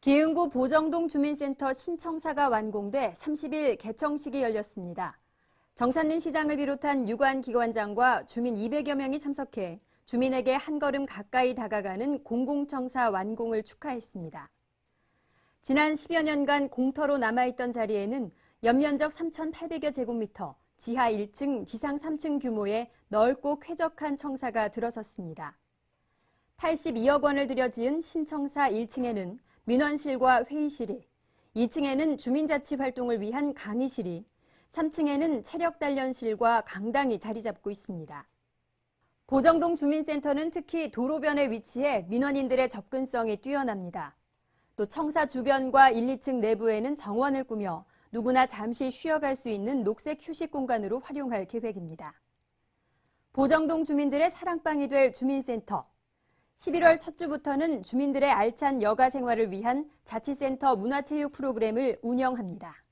기흥구 보정동 주민센터 신청사가 완공돼 30일 개청식이 열렸습니다. 정찬민 시장을 비롯한 유관 기관장과 주민 200여 명이 참석해 주민에게 한 걸음 가까이 다가가는 공공청사 완공을 축하했습니다. 지난 10여 년간 공터로 남아있던 자리에는 연면적 3,800여 제곱미터, 지하 1층, 지상 3층 규모의 넓고 쾌적한 청사가 들어섰습니다. 82억 원을 들여 지은 신청사 1층에는 민원실과 회의실이, 2층에는 주민자치 활동을 위한 강의실이, 3층에는 체력 단련실과 강당이 자리 잡고 있습니다. 보정동 주민센터는 특히 도로변에 위치해 민원인들의 접근성이 뛰어납니다. 또 청사 주변과 1, 2층 내부에는 정원을 꾸며 누구나 잠시 쉬어갈 수 있는 녹색 휴식 공간으로 활용할 계획입니다. 보정동 주민들의 사랑방이 될 주민센터. 11월 첫 주부터는 주민들의 알찬 여가 생활을 위한 자치센터 문화체육 프로그램을 운영합니다.